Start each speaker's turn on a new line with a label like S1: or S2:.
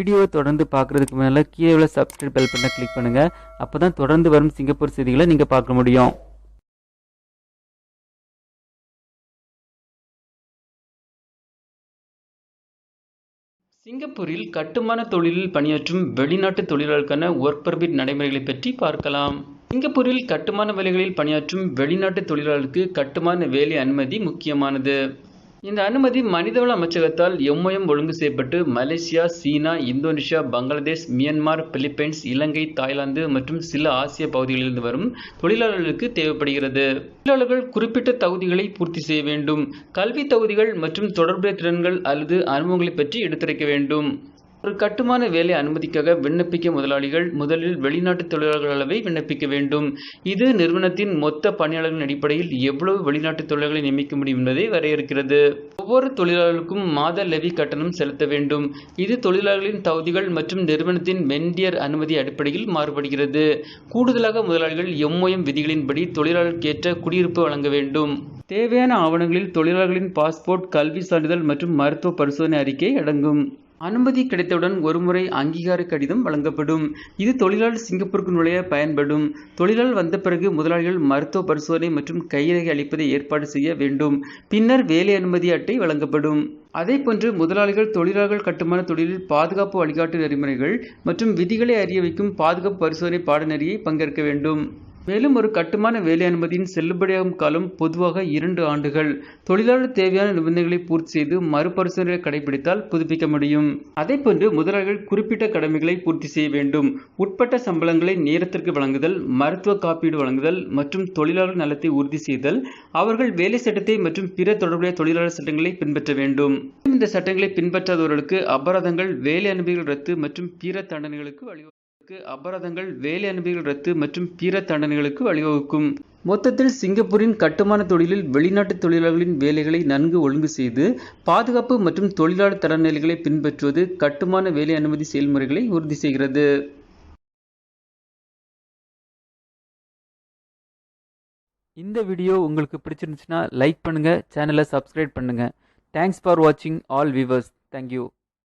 S1: வீடியோவை தொடர்ந்து பார்க்குறதுக்கு மேலே கீழே உள்ள சப்ஸ்கிரைப் பெல் பட்டனை கிளிக் பண்ணுங்கள் அப்போ தான் தொடர்ந்து வரும் சிங்கப்பூர் செய்திகளை நீங்கள் பார்க்க முடியும். சிங்கப்பூரில் கட்டுமான தொழிலில் பணியாற்றும் வெளிநாட்டு தொழிலாளர்களுக்கான ஒர்க் பர்மிட் நடைமுறைகளை பற்றி பார்க்கலாம். சிங்கப்பூரில் கட்டுமான வேலைகளில் பணியாற்றும் வெளிநாட்டு தொழிலாளர்களுக்கு கட்டுமான வேலை அனுமதி முக்கியமானது. இந்த அனுமதி மனிதவள அமைச்சகத்தால் எம்ஒஎம் ஒழுங்கு செய்யப்பட்டு மலேசியா சீனா Indonesia Bangladesh Myanmar Philippines Ilangai Thailand மற்றும் சில ஆசிய பகுதிகளிலிருந்து வரும் தொழிலாளர்களுக்கு தேவைப்படுகிறது. தொழிலாளர்கள் குறிப்பிட்ட தகுதிகளை பூர்த்தி செய்ய வேண்டும். கல்வி தகுதிகள் மற்றும் தொடர்புடைய திறன்கள் அல்லது அனுபவங்களை பற்றி எடுத்துரைக்க வேண்டும். ஒரு கட்டுமான வேலை அனுமதிக்காக விண்ணப்பிக்க முதலாளிகள் முதலில் வெளிநாட்டு தொழிலாளர்கள் அளவை விண்ணப்பிக்க வேண்டும். இது நிறுவனத்தின் மொத்த பணியாளர்களின் அடிப்படையில் எவ்வளவு வெளிநாட்டு தொழிலாளர்களை நியமிக்க முடியும் என்பதை வரையறுக்கிறது. ஒவ்வொரு தொழிலாளர்களுக்கும் மாத லெவி கட்டணம் செலுத்த வேண்டும். இது தொழிலாளர்களின் தகுதிகள் மற்றும் நிறுவனத்தின் மெண்டியர் அனுமதி அடிப்படையில் மாறுபடுகிறது. கூடுதலாக முதலாளிகள் எம்ஒஎம் விதிகளின்படி தொழிலாளர்களுக்கேற்ற குடியிருப்பு வழங்க வேண்டும். தேவையான ஆவணங்களில் தொழிலாளர்களின் பாஸ்போர்ட் கல்வி சான்றிதழ் மற்றும் மருத்துவ பரிசோதனை அறிக்கை அடங்கும். அனுமதி கிடைத்தவுடன் ஒருமுறை அங்கீகார கடிதம் வழங்கப்படும். இது தொழிலாளர் சிங்கப்பூருக்கு நுழைய பயன்படும். தொழிலாளர் வந்த பிறகு முதலாளிகள் மருத்துவ பரிசோதனை மற்றும் கைரேகை அளிப்பதை ஏற்பாடு செய்ய வேண்டும். பின்னர் வேலை அனுமதி அட்டை வழங்கப்படும். அதேபோன்று முதலாளிகள் தொழிலாளர்கள் கட்டுமான தொழிலில் பாதுகாப்பு வழிகாட்டு நெறிமுறைகள் மற்றும் விதிகளை அறிய வைக்கும் பாதுகாப்பு பரிசோதனை பாடநெறியை பங்கேற்க வேண்டும். மேலும் ஒரு கட்டுமான வேலை அனுமதியின் செல்லுபடியாகும் காலம் பொதுவாக இரண்டு ஆண்டுகள். தொழிலாளர் தேவையான நிபந்தனைகளை பூர்த்தி செய்து மறுபரிசோதனை கடைபிடித்தால் புதுப்பிக்க முடியும். அதேபோன்று முதலாளிகள் குறிப்பிட்ட கடமைகளை பூர்த்தி செய்ய வேண்டும். உட்பட்ட சம்பளங்களை நேரத்திற்கு வழங்குதல் மருத்துவ காப்பீடு வழங்குதல் மற்றும் தொழிலாளர் நலத்தை உறுதி செய்தல் அவர்கள் வேலை சட்டத்தை மற்றும் பிற தொடர்புடைய தொழிலாளர் சட்டங்களை பின்பற்ற வேண்டும். இந்த சட்டங்களை பின்பற்றாதவர்களுக்கு அபராதங்கள் வேலை அனுமதிகள் ரத்து மற்றும் பிற தண்டனைகளுக்கு வழி அபராதங்கள் வேலை அனுமதிகள் ரத்து மற்றும் பிற தண்டனைகளுக்கு வழிவகுக்கும். மொத்தத்தில் சிங்கப்பூரின் கட்டுமான தொழிலில் வெளிநாட்டு தொழிலாளர்களின் வேலைகளை நன்கு ஒழுங்கு செய்து பாதுகாப்பு மற்றும் தொழிலாளர் தரநிலைகளை பின்பற்றுவது கட்டுமான வேலை அனுமதி செயல்முறைகளை உறுதி செய்கிறது. இந்த வீடியோ உங்களுக்கு பிடிச்சிருந்துச்சுன்னா லைக் பண்ணுங்க சேனலை சப்ஸ்கிரைப் பண்ணுங்க. தேங்க்ஸ் ஃபார் வாட்சிங் ஆல் வியூவர்ஸ் தேங்க்யூ